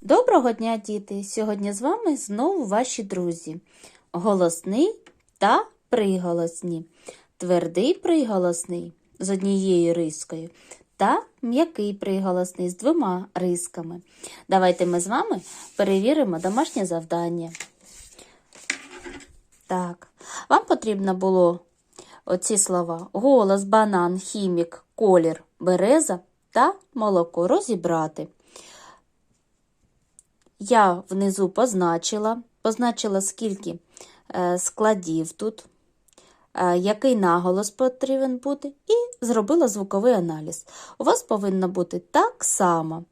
Доброго дня, діти! Сьогодні з вами знову ваші друзі. Голосний та приголосні. Твердий приголосний з однією рискою та м'який приголосний з двома рисками. Давайте ми з вами перевіримо домашнє завдання. Так, вам потрібно було оці слова: голос, банан, хімік, колір, береза та молоко розібрати. Я внизу позначила, позначила, скільки е, складів тут, е, який наголос потрібен бути, і зробила звуковий аналіз. У вас повинно бути так само.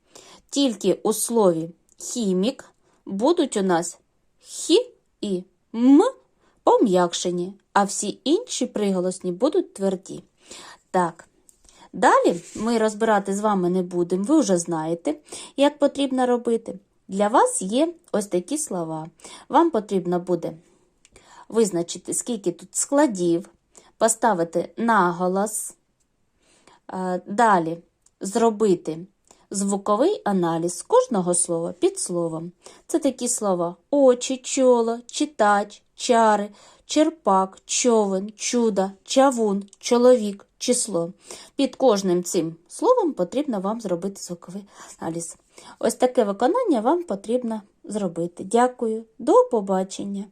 Тільки у слові хімік будуть у нас хі і м пом'якшені, а всі інші приголосні будуть тверді. Так. Далі ми розбирати з вами не будемо, ви вже знаєте, як потрібно робити. Для вас є ось такі слова. Вам потрібно буде визначити, скільки тут складів, поставити наголос, е, далі зробити звуковий аналіз кожного слова під словом. Це такі слова очі, чоло, читач, чари, черпак, човен, чудо, чавун, чоловік, число. Під кожним цим словом потрібно вам зробити звуковий аналіз. Ось таке виконання вам потрібно зробити. Дякую, до побачення!